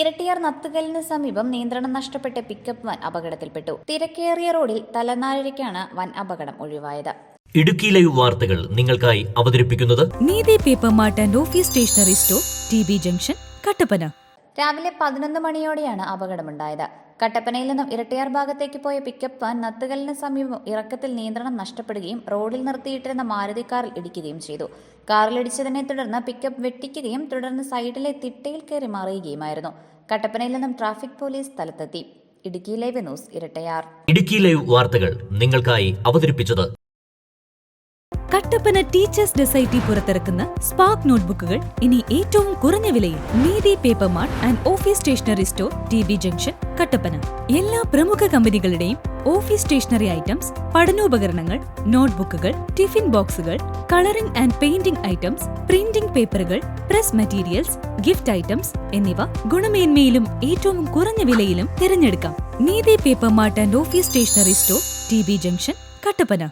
ഇരട്ടിയാർ നത്തുകലിന് സമീപം നിയന്ത്രണം നഷ്ടപ്പെട്ട് പിക്കപ്പ് വൻ അപകടത്തിൽപ്പെട്ടു. തിരക്കേറിയ റോഡിൽ തലനാഴിക്കാണ് വൻ അപകടം ഒഴിവായത്. ഇടുക്കി ലൈവ് വാർത്തകൾ നിങ്ങൾക്കായി അവതരിപ്പിക്കുന്നത് Neethi paper mart and office stationery store T B junction Kattappana. രാവിലെ പതിനൊന്ന് മണിയോടെയാണ് അപകടമുണ്ടായത്. കട്ടപ്പനയിൽ നിന്നും ഇരട്ടിയാർ ഭാഗത്തേക്ക് പോയ പിക്കപ്പ് വാൻ നത്തുകലിന് സമീപം ഇറക്കത്തിൽ നിയന്ത്രണം നഷ്ടപ്പെടുകയും റോഡിൽ നിർത്തിയിട്ടിരുന്ന മാരുതി കാറിൽ ഇടിക്കുകയും ചെയ്തു. കാറിലിടിച്ചതിനെ തുടർന്ന് പിക്കപ്പ് വെട്ടിക്കുകയും തുടർന്ന് സൈഡിലെ തിട്ടയിൽ കയറി മറിയുകയുമായിരുന്നു കട്ടപ്പനയിൽ നിന്നും ട്രാഫിക് പോലീസ് സ്ഥലത്തെത്തി. Idukki live news Erattayar. Idukki live വാർത്തകൾ നിങ്ങൾക്കായി അവതരിപ്പിച്ചത് കട്ടപ്പന ടീച്ചേഴ്സ് ഡെസൈറ്റി പുറത്തിറക്കുന്ന സ്പാർക്ക് നോട്ട്ബുക്കുകൾ ഇനി ഏറ്റവും കുറഞ്ഞ വിലയിൽ Neethi paper mart and office stationery store T B junction Kattappana. എല്ലാ പ്രമുഖ കമ്പനികളുടെയും ഓഫീസ് സ്റ്റേഷനറി ഐറ്റംസ് പഠനോപകരണങ്ങൾ നോട്ട്ബുക്കുകൾ ടിഫിൻ ബോക്സുകൾ colouring and painting items printing പേപ്പറുകൾ പ്രസ് മെറ്റീരിയൽസ് ഗിഫ്റ്റ് ഐറ്റംസ് എന്നിവ ഗുണമേന്മയിലും ഏറ്റവും കുറഞ്ഞ വിലയിലും തിരഞ്ഞെടുക്കാം. Neethi paper mart and office stationery store T B junction Kattappana.